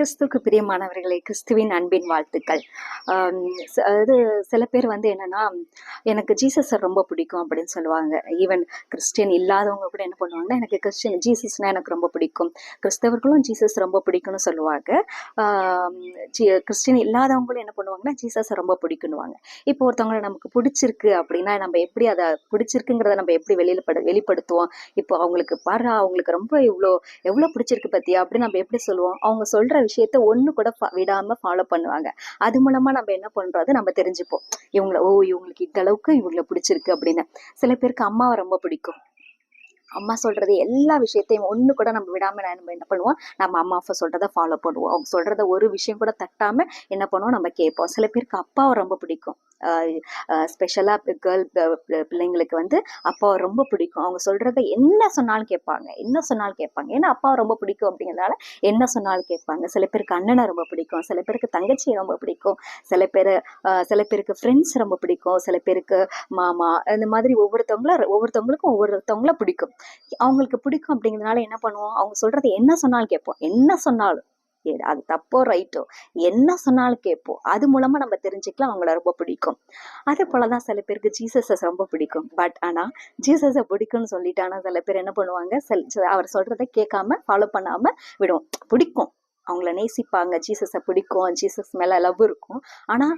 கிறிஸ்துவுக்கு பிரியமானவர்களே கிறிஸ்துவின் அன்பின் வாழ்த்துக்கள். அது சில பேர் வந்து என்னன்னா எனக்கு ஜீசஸை ரொம்ப பிடிக்கும் அப்படின்னு சொல்லுவாங்க. ஈவன் கிறிஸ்டியன் இல்லாதவங்க கூட என்ன பண்ணுவாங்கன்னா எனக்கு கிறிஸ்டியன் ஜீசஸ்னா எனக்கு ரொம்ப பிடிக்கும். கிறிஸ்தவர்களும் ஜீசஸ் ரொம்ப பிடிக்கும்னு சொல்லுவாங்க. ஆம், கிறிஸ்டியன் இல்லாதவங்களும் என்ன பண்ணுவாங்கன்னா ஜீசஸை ரொம்ப பிடிக்குன்னுவாங்க. இப்போ ஒருத்தவங்களை நமக்கு பிடிச்சிருக்கு அப்படின்னா நம்ம எப்படி அதை பிடிச்சிருக்குங்கிறத நம்ம எப்படி வெளியில வெளிப்படுத்துவோம்? இப்போ அவங்களுக்கு பாரு அவங்களுக்கு ரொம்ப இவ்வளோ எவ்வளோ பிடிச்சிருக்கு பத்தியா? அப்படின்னு நம்ம எப்படி சொல்லுவோம்? அவங்க சொல்ற விஷயத்த ஒண்ணு கூட விடாமல் விடாம ஃபாலோ பண்ணுவாங்க. அது மூலமா நம்ம என்ன பண்றோம் நம்ம தெரிஞ்சுப்போம். இவங்கள ஓ இவங்களுக்கு இந்த அளவுக்கு இவங்கள பிடிச்சிருக்கு அப்படின்னு. சில பேருக்கு அம்மாவை ரொம்ப பிடிக்கும். அம்மா சொல்றது எல்லா விஷயத்தையும் ஒன்று கூட நம்ம விடாம நம்ம என்ன பண்ணுவோம்? நம்ம அம்மா அப்பா சொல்றத ஃபாலோ பண்ணுவோம். அவங்க சொல்றத ஒரு விஷயம் கூட தட்டாம என்ன பண்ணுவோம்? நம்ம கேட்போம். சில பேருக்கு அப்பாவை ரொம்ப பிடிக்கும். ஸ்பெஷலாக கேர்ள் பிள்ளைங்களுக்கு வந்து அப்பாவை ரொம்ப பிடிக்கும். அவங்க சொல்கிறத என்ன சொன்னாலும் கேட்பாங்க. என்ன சொன்னாலும் கேட்பாங்க. ஏன்னா அப்பாவை ரொம்ப பிடிக்கும் அப்படிங்கிறதால என்ன சொன்னாலும் கேட்பாங்க. சில பேருக்கு அண்ணனை ரொம்ப பிடிக்கும். சில பேருக்கு தங்கச்சியை ரொம்ப பிடிக்கும். சில பேர் சில பேருக்கு ஃப்ரெண்ட்ஸ் ரொம்ப பிடிக்கும். சில பேருக்கு மாமா இந்த மாதிரி ஒவ்வொருத்தவங்கள ஒவ்வொருத்தவங்களுக்கும் ஒவ்வொருத்தவங்கள பிடிக்கும். அவங்களுக்கு பிடிக்கும் அப்படிங்கிறதுனால என்ன பண்ணுவோம்? அவங்க சொல்றது என்ன சொன்னாலும் கேட்போம். என்ன சொன்னாலும். அது தப்போ ரைட்டோ? என்ன சொன்னாலும் கேட்போம். அது மூலமா நம்ம தெரிஞ்சுக்கலாம் அவங்கள ரொம்ப பிடிக்கும். அதே போலதான் சில பேருக்கு ஜீசஸஸ் ரொம்ப பிடிக்கும். பட் ஆனா ஜீசஸை பிடிக்கும்னு சொல்லிட்டானா சில பேர் என்ன பண்ணுவாங்க? சில- அவர் சொல்றதை கேட்காம ஃபாலோ பண்ணாம விடுவோம். பிடிக்கும். அவங்கள நேசிப்பாங்க. ஜீசஸை பிடிக்கும். ஜீசஸ் மேல லவ் இருக்கும். ஆனா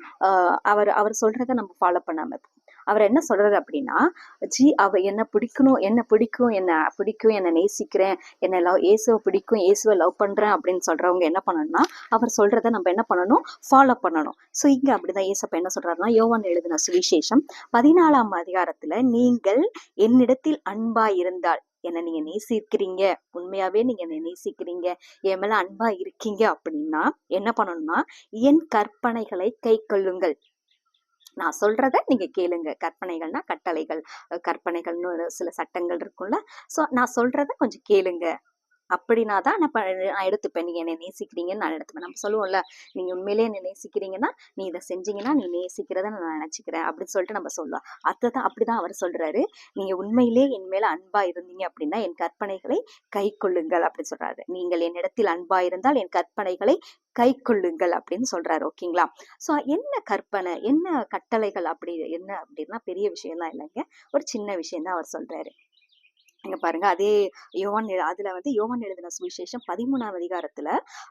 அவர் அவர் சொல்றதை நம்ம ஃபாலோ பண்ணாம அவர் என்ன சொல்றாரு அப்படின்னா ஜி அவ என்ன பிடிக்கணும் என்ன பிடிக்கும் என்ன பிடிக்கும் என்ன நேசிக்கிறேன் என்ன லவ் இயேசுவை பிடிக்கும் இயேசுவை லவ் பண்றேன் அப்படின்னு சொல்றவங்க என்ன பண்ணணும்னா அவர் சொல்றதை நம்ம என்ன பண்ணணும்? ஃபாலோ பண்ணணும். ஸோ இங்க அப்படிதான் இயேசப்பா என்ன சொல்றாருன்னா யோவான் எழுதின சுவிசேஷம் பதினாலாம் அதிகாரத்துல நீங்கள் என்னிடத்தில் அன்பா இருந்தால் என்னை நீங்க நேசிக்கிறீங்க. உண்மையாவே நீங்க என்னை நேசிக்கிறீங்க. என் மேல அன்பா இருக்கீங்க அப்படின்னா என்ன பண்ணணும்னா என் கற்பனைகளை கை கொள்ளுங்கள் நான் சொல்றத நீங்க கேளுங்க. கற்பனைகள்னா கட்டளைகள் கற்பனைகள்னு ஒரு சில சட்டங்கள் இருக்கும்ல. ஸோ நான் சொல்றத கொஞ்சம் கேளுங்க. அப்படின்னா தான் நான் நான் எடுத்துப்பேன். நீங்க என்னை நேசிக்கிறீங்கன்னு நான் எடுத்துப்பேன். நம்ம சொல்லுவோம்ல நீங்க உண்மையிலேயே என்னை நேசிக்கிறீங்கன்னா நீ இதை செஞ்சீங்கன்னா நீ நேசிக்கிறத நான் நினைச்சுக்கிறேன் அப்படின்னு சொல்லிட்டு நம்ம சொல்லலாம் தான் அப்படிதான் அவர் சொல்றாரு. நீங்க உண்மையிலே என் மேல அன்பா இருந்தீங்க அப்படின்னா என் கற்பனைகளை கை கொள்ளுங்கள் அப்படின்னு சொல்றாரு. நீங்கள் என்னிடத்தில் அன்பா இருந்தால் என் கற்பனைகளை கை கொள்ளுங்கள் அப்படின்னு சொல்றாரு. ஓகேங்களா ஸோ என்ன கற்பனை என்ன கட்டளைகள் அப்படி என்ன அப்படின்னா பெரிய விஷயம்லாம் இல்லைங்க. ஒரு சின்ன விஷயம் தான் அவர் சொல்றாரு. இங்க பாருங்க. அதே யோவான் அதுல வந்து யோவான் எழுதின சுவிசேஷம் பதிமூணாம் அதிகாரத்துல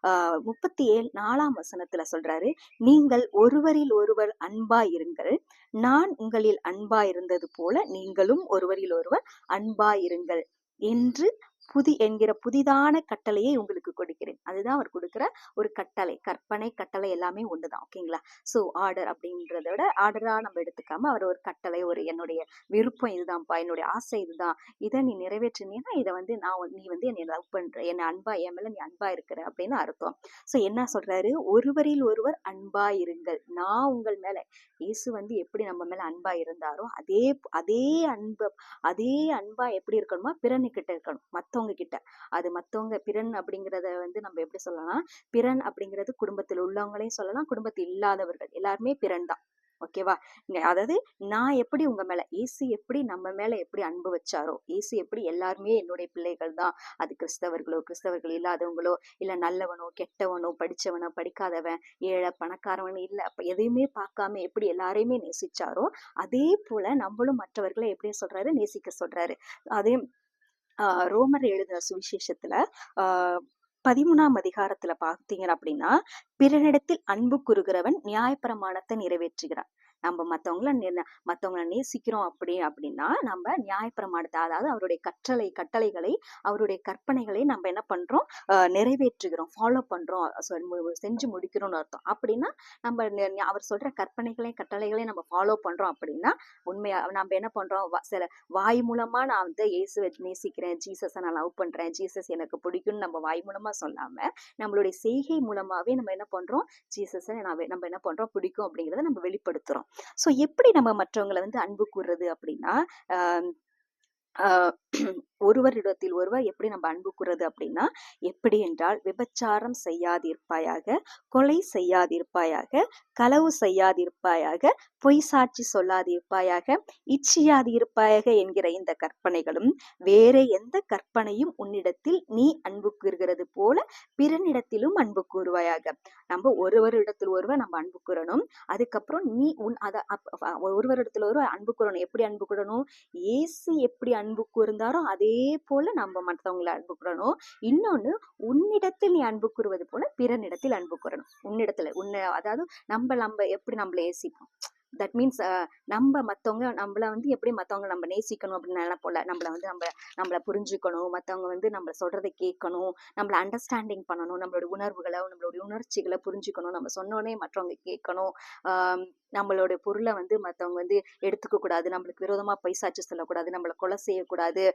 ஆஹ் முப்பத்தி ஏழு நாலாம் வசனத்துல சொல்றாரு நீங்கள் ஒருவரில் ஒருவர் அன்பா இருங்கள். நான் உங்களில் அன்பா இருந்தது போல நீங்களும் ஒருவரில் ஒருவர் அன்பா இருங்கள் என்று புதி என்கிற புதிதான கட்டளையை உங்களுக்கு கொடுக்கிறேன். அதுதான் அவர் கொடுக்கிற ஒரு கட்டளை. கற்பனை கட்டளை எல்லாமே ஒண்ணுதான். ஓகேங்களா சோ ஆர்டர் அப்படின்றத விட ஆர்டரா நம்ம எடுத்துக்காம அவர் ஒரு கட்டளை ஒரு என்னுடைய விருப்பம் இதுதான்ப்பா என்னுடைய ஆசை இதுதான். இதை நீ நிறைவேற்றினீன்னா இதை வந்து நான் வந்து- நீ வந்து என்னை லவ் பண்ற என்னை அன்பா என் மேல நீ அன்பா இருக்கிற அப்படின்னு அர்த்தம். சோ என்ன சொல்றாரு? ஒருவரில் ஒருவர் அன்பா இருங்கள். நான் உங்கள் மேல இயேசு வந்து எப்படி நம்ம மேல அன்பா இருந்தாரோ அதே அதே அன்பு அதே அன்பா எப்படி இருக்கணுமா பிறனுக்கிட்ட இருக்கணும். மற்றவங்க கிட்ட அது மற்றவங்க பிறன் அப்படிங்கிறத வந்து நம்ம எப்படி சொல்லலாம்? பிறன் அப்படிங்கிறது குடும்பத்தில் உள்ளவங்களையும் சொல்லலாம். குடும்பத்தில் இல்லாதவர்கள். எல்லாருமே பிறன் தான். ஓகேவா அதாவது நான் எப்படி உங்க மேல ஏசு எப்படி நம்ம மேல எப்படி அன்பு வச்சாரோ ஏசு எப்படி எல்லாருமே என்னுடைய பிள்ளைகள் தான். அது கிறிஸ்தவர்களோ கிறிஸ்தவர்கள் இல்லாதவங்களோ இல்ல நல்லவனோ கெட்டவனோ படிச்சவனோ படிக்காதவன் ஏழை பணக்காரவன் இல்ல அப்ப எதையுமே பார்க்காம எப்படி எல்லாரையுமே நேசிச்சாரோ அதே போல நம்மளும் மற்றவர்களை எப்படி சொல்றாரு? நேசிக்க சொல்றாரு. அதே ரோமர் எழுதின சுவிசேஷத்துல ஆஹ் பதிமூணாம் அதிகாரத்துல பார்த்தீங்க அப்படின்னா பிறனிடத்தில் அன்பு கூறுகிறவன் நியாயப்பிரமாணத்தை நிறைவேற்றுகிறான். நம்ம மத்தவங்கள நி- நேசிக்கிறோம் அப்படி அப்படின்னா நம்ம நியாயப்பிரமாணத்தை அதாவது அவருடைய கற்றலை கட்டளைகளை அவருடைய கற்பனைகளை நம்ம என்ன பண்றோம்? நிறைவேற்றுகிறோம் ஃபாலோ பண்றோம் செஞ்சு முடிக்கிறோம்னு அர்த்தம். அப்படின்னா நம்ம அவர் சொல்ற கற்பனைகளையும் கட்டளைகளையும் நம்ம ஃபாலோ பண்றோம் அப்படின்னா உண்மையா நம்ம என்ன பண்றோம்? சில வாய் மூலமா நான் வந்து இயேசுவை நேசிக்கிறேன் ஜீசஸை நான் லவ் பண்றேன் ஜீசஸ் எனக்கு பிடிக்கும்னு நம்ம வாய் மூலமா சொல்லாம நம்மளுடைய செய்கை மூலமாவே நம்ம என்ன பண்றோம்? ஜீசஸை நான் நம்ம என்ன பண்றோம்? பிடிக்கும் அப்படிங்கிறத நம்ம வெளிப்படுத்துறோம். சோ எப்படி நம்ம மற்றவங்களை வந்து அன்பு கூறுறது அப்படின்னா ஆஹ் ஒருவரிடத்தில் ஒருவர் எப்படி நம்ம அன்புக்குறது அப்படின்னா எப்படி என்றால் விபச்சாரம் செய்யாதிருப்பாயாக கொலை செய்யாதிருப்பாயாக களவு செய்யாதிருப்பாயாக பொய் சாட்சி சொல்லாதிருப்பாயாக இச்சியாதிருப்பாயாக என்கிற இந்த கற்பனைகளும் வேற எந்த கற்பனையும் உன்னிடத்தில் நீ அன்பு கூறுகிறது போல பிறனிடத்திலும் அன்பு கூறுவாயாக. நம்ம ஒருவரிடத்தில் ஒருவர் நம்ம அன்பு கூறணும் அதுக்கப்புறம் நீ உன் அதை ஒருவரிடத்தில் ஒருவர் அன்பு கூறணும். எப்படி அன்பு கூறணும்? ஏசு எப்படி அன்பு கூர்ந்தாரோ அதே போல நம்ம மற்றவங்களை அன்பு கூறணும். இன்னொன்னு உன்னிடத்தில் நீ அன்பு கூறுவது போல பிறனிடத்தில் அன்பு கூறணும். உன்னிடத்துல உன்னை அதாவது நம்ம நம்ம எப்படி நம்மள ஏசிப்போம்? தட் மீன்ஸ் நம்ம மற்றவங்க நம்மளை வந்து எப்படி மற்றவங்க நம்ம நேசிக்கணும் அப்படின்னு நினைப்போல நம்மளை வந்து நம்ம நம்மளை புரிஞ்சுக்கணும் மற்றவங்க வந்து நம்மளை சொல்கிறத கேட்கணும் நம்மள அண்டர்ஸ்டாண்டிங் பண்ணணும் நம்மளோட உணர்வுகளை நம்மளுடைய உணர்ச்சிகளை புரிஞ்சுக்கணும். நம்ம சொன்னோன்னே மற்றவங்க கேட்கணும். நம்மளோட பொருளை வந்து மற்றவங்க வந்து எடுத்துக்க கூடாது நம்மளுக்கு விரோதமாக பைசாச்சு சொல்லக்கூடாது நம்மளை கொலை செய்யக்கூடாது.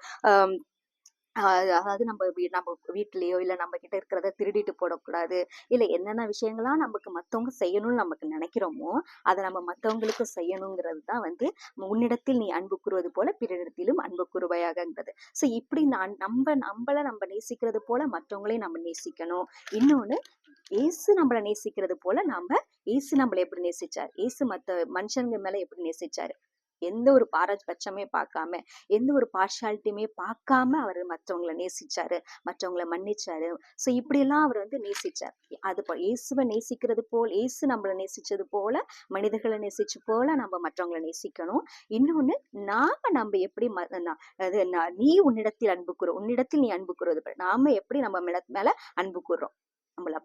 அதாவது நம்ம வீ நம்ம வீட்லேயோ இல்லை நம்ம கிட்ட இருக்கிறத திருடிட்டு போடக்கூடாது. இல்லை என்னென்ன விஷயங்கள்லாம் நமக்கு மற்றவங்க செய்யணும்னு நமக்கு நினைக்கிறோமோ அதை நம்ம மற்றவங்களுக்கு செய்யணுங்கிறது தான் வந்து உன்னிடத்தில் நீ அன்பு கூறுவது போல பிறரிடத்திலும் அன்பு கூறுவையாகங்கிறது ஸோ இப்படி நான் நம்ம நம்மளை நம்ம நேசிக்கிறது போல மற்றவங்களையும் நம்ம நேசிக்கணும். இன்னொன்று ஏசு நம்மளை நேசிக்கிறது போல நம்ம ஏசு நம்மளை எப்படி நேசிச்சார்? ஏசு மற்ற மனுஷங்க மேலே எப்படி நேசிச்சார்? எந்த ஒரு பாரபட்சமே பார்க்காம எந்த ஒரு பார்ஷாலிட்டியுமே பார்க்காம அவர் மற்றவங்களை நேசிச்சாரு மற்றவங்களை மன்னிச்சாரு. ஸோ இப்படியெல்லாம் அவர் வந்து நேசிச்சார். அது போ இயேசுவை நேசிக்கிறது போல் இயேசு நம்மளை நேசிச்சது போல மனிதர்களை நேசிச்சு போல நம்ம மற்றவங்களை நேசிக்கணும். இன்னொன்று நாம நம்ம எப்படி அது நீ உன்னிடத்தில் அன்பு உன்னிடத்தில் நீ அன்பு கூறுவது நாம எப்படி நம்ம மேல அன்பு கூறுறோம்?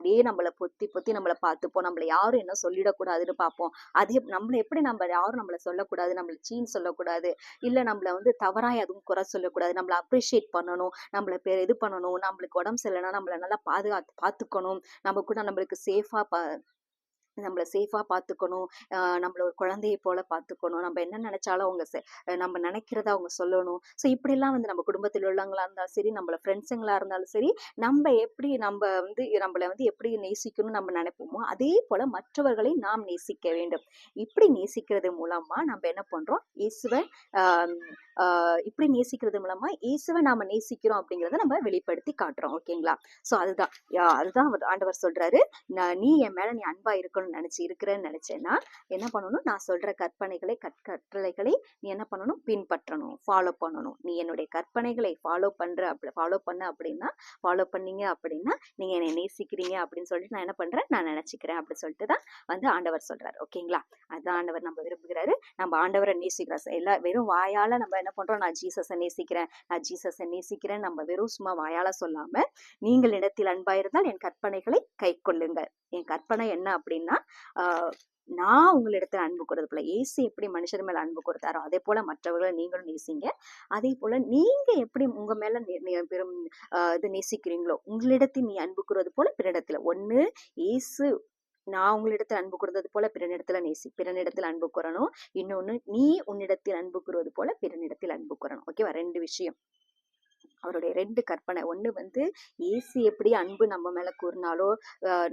அப்படியே நம்மளை பொத்தி பொத்தி நம்மளை பார்த்துப்போம். நம்மளை யாரும் என்ன சொல்லிடக்கூடாதுன்னு பார்ப்போம். அது நம்மளை எப்படி நம்ம யாரும் நம்மளை சொல்லக்கூடாது நம்மளை சீன் சொல்லக்கூடாது இல்லை நம்மளை வந்து தவறாக எதுவும் குறை சொல்லக்கூடாது. நம்மளை அப்ரிஷியேட் பண்ணணும் நம்மளை பேர் இது பண்ணணும் நம்மளுக்கு உடம்பு சரியில்லைன்னா நம்மளை நல்லா பாதுகாத்து பார்த்துக்கணும். நம்ம கூட நம்மளுக்கு சேஃபாக நம்மளை சேஃபாக பார்த்துக்கணும் நம்மள ஒரு குழந்தையை போல பார்த்துக்கணும் நம்ம என்ன நினைச்சாலும் அவங்க நம்ம நினைக்கிறத அவங்க சொல்லணும். ஸோ இப்படிலாம் வந்து நம்ம குடும்பத்தில் உள்ளவங்களா இருந்தாலும் சரி நம்மளை ஃப்ரெண்ட்ஸுங்களா இருந்தாலும் சரி நம்ம எப்படி நம்ம வந்து நம்மளை வந்து எப்படி நேசிக்கணும்னு நம்ம நினைப்போமோ அதே போல மற்றவர்களை நாம் நேசிக்க வேண்டும். இப்படி நேசிக்கிறது மூலமா நம்ம என்ன பண்றோம்? இயேசுவை இப்படி நேசிக்கிறது மூலமா இயேசுவை நாம நேசிக்கிறோம் அப்படிங்கிறத நம்ம வெளிப்படுத்தி காட்டுறோம். ஓகேங்களா ஸோ அதுதான். அதுதான் ஆண்டவர் சொல்றாரு. நீ என் மேல நீ அன்பா இருக்கணும்னு நினைச்சு இருக்கிறேன்னு நினைச்சேன்னா என்ன பண்ணணும்? நான் சொல்ற கற்பனைகளை கட்டளைகளை நீ என்ன பண்ணணும்? பின்பற்றணும். ஃபாலோ பண்ணணும். நீ என்னுடைய கற்பனைகளை ஃபாலோ பண்ற அப்படி ஃபாலோ பண்ண அப்படின்னா ஃபாலோ பண்ணீங்க அப்படின்னா நீங்க என்னை நேசிக்கிறீங்க அப்படின்னு சொல்லிட்டு நான் என்ன பண்றேன்? நான் நினைச்சுக்கிறேன் அப்படின்னு சொல்லிட்டு தான் வந்து ஆண்டவர் சொல்றாரு. ஓகேங்களா அதுதான் ஆண்டவர் நம்ம விரும்புகிறாரு. நம்ம ஆண்டவரை நேசிக்கிறோம். எல்லா வெறும் வாயால நம்ம என்ன பண்றோம்? நான் ஜீசஸை நேசிக்கிறேன். நான் ஜீசஸை நேசிக்கிறேன் நம்ம வெறும் சும்மா வாயால சொல்லாம நீங்கள் இடத்தில் அன்பாயிருந்தால் என் கற்பனைகளை கை கொள்ளுங்கள். என் கற்பனை என்ன அப்படின்னா நான் உங்களிடத்துல அன்பு கொடுறது போல ஏசு எப்படி மனுஷர் மேல அன்பு கொடுத்தாரோ அதே போல மற்றவர்களை நீங்களும் நேசிங்க. அதே போல நீங்க எப்படி உங்க மேல பெரும் இது நேசிக்கிறீங்களோ உங்களிடத்தில் நீ அன்பு கூறுவது போல பிறனிடத்துல ஒண்ணு ஏசு நான் உங்களிடத்தில் அன்பு கூறுறது போல பிறனிடத்தில் நேசி பிறனிடத்தில் அன்பு கூறணும். இன்னொன்னு நீ உன்னிடத்தில் அன்பு கூறுவது போல பிறனிடத்தில் அன்பு கூறணும். ஓகேவா ரெண்டு விஷயம். அவருடைய ரெண்டு கற்பனை. ஒன்று வந்து ஏசு எப்படி அன்பு நம்ம மேலே கூறினாலோ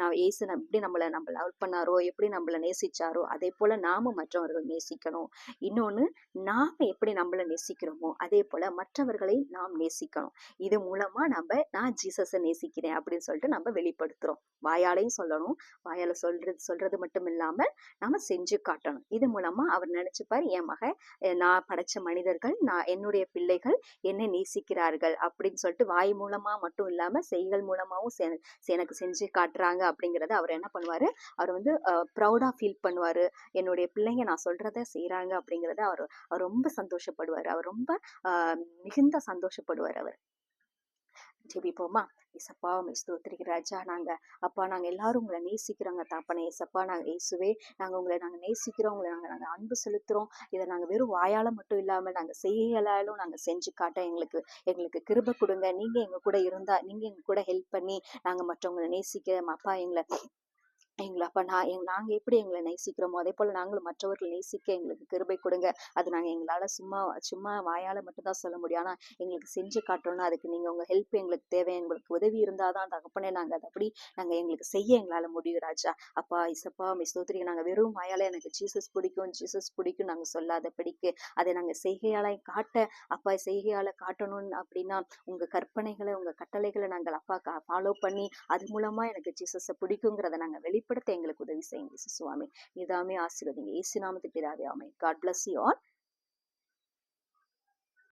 நான் ஏசு எப்படி நம்மளை நம்ம லவ் பண்ணாரோ எப்படி நம்மளை நேசிச்சாரோ அதே போல் நாம மற்றவர்கள் நேசிக்கணும். இன்னொன்று நாம் எப்படி நம்மளை நேசிக்கிறோமோ அதே போல் மற்றவர்களை நாம் நேசிக்கணும். இது மூலமாக நம்ம நான் ஜீசஸை நேசிக்கிறேன் அப்படின்னு சொல்லிட்டு நம்ம வெளிப்படுத்துகிறோம் வாயாலையும் சொல்லணும். வாயால் சொல்றது சொல்றது மட்டும் இல்லாமல் நம்ம செஞ்சு காட்டணும். இது மூலமாக அவர் நினச்சிப்பார் என் மக நான் படைச்ச மனிதர்கள் நான் என்னுடைய பிள்ளைகள் என்னை நேசிக்கிறார்கள் அப்படின்னு சொல்லிட்டு வாய் மூலமா மட்டும் இல்லாம செய்கள் மூலமாவும் எனக்கு செஞ்சு காட்டுறாங்க அப்படிங்கறத அவர் என்ன பண்ணுவாரு? அவர் வந்து ப்ரௌடா ஃபீல் பண்ணுவாரு. என்னுடைய பிள்ளைங்க நான் சொல்றத செய்யறாங்க அப்படிங்கறத அவர் அவர் ரொம்ப சந்தோஷப்படுவார். அவர் ரொம்ப மிகுந்த சந்தோஷப்படுவார் அவர். ஜெபிப்போமா ஏசப்பா உங்களை ஸ்தோத்திரிக்கிற ராஜா நாங்க அப்பா நாங்க எல்லாரும் உங்களை நேசிக்கிறோங்க தாப்பனே ஏசப்பா நாங்கள் இயேசுவே. நாங்க உங்களை நாங்க நேசிக்கிறோம் உங்களை நாங்க நாங்க அன்பு செலுத்துறோம். இதை நாங்க வெறும் வாயால மட்டும் இல்லாம நாங்க செய்யலாலும் நாங்க செஞ்சு காட்ட எங்களுக்கு எங்களுக்கு கிருப கொடுங்க. நீங்க எங்க கூட இருந்தா நீங்க எங்க கூட ஹெல்ப் பண்ணி நாங்க மற்றவங்களை நேசிக்க அப்பா எங்களை எங்களை அப்பா நான் எங் நாங்கள் எப்படி எங்களை நேசிக்கிறோமோ அதே போல் நாங்களும் மற்றவர்கள் நேசிக்க எங்களுக்கு கிருபை கொடுங்க. அது நாங்கள் எங்களால் சும்மா சும்மா வாயால் மட்டும்தான் சொல்ல முடியும். ஆனால் எங்களுக்கு செஞ்சு காட்டணும்னா அதுக்கு நீங்கள் உங்கள் ஹெல்ப் எங்களுக்கு தேவை. எங்களுக்கு உதவி இருந்தால் தான் தகப்பனே நாங்கள் அதை அப்படி நாங்கள் எங்களுக்கு செய்ய எங்களால் முடியும் ராஜா. அப்பா இசப்பா மிஸ் ஸ்தோத்திரி. நாங்கள் வெறும் வாயால் எனக்கு ஜீசஸ் பிடிக்கும் ஜீசஸ் பிடிக்கும் நாங்கள் சொல்லாத பிடிக்கு அதை நாங்கள் செய்கையால் காட்ட அப்பா செய்கையால் காட்டணும்னு அப்படின்னா உங்கள் கற்பனைகளை உங்கள் கட்டளைகளை நாங்கள் அப்பா ஃபாலோ பண்ணி அது மூலமாக எனக்கு ஜீசஸை பிடிக்குங்கிறத நாங்கள் வெளிப்படுத்த எங்களுக்கு உதவி செய்யுங்க சுவாமி இதாமே ஆசீர்வதிங்க. ஏசு நாமத்து பிதாவே amen. God bless you all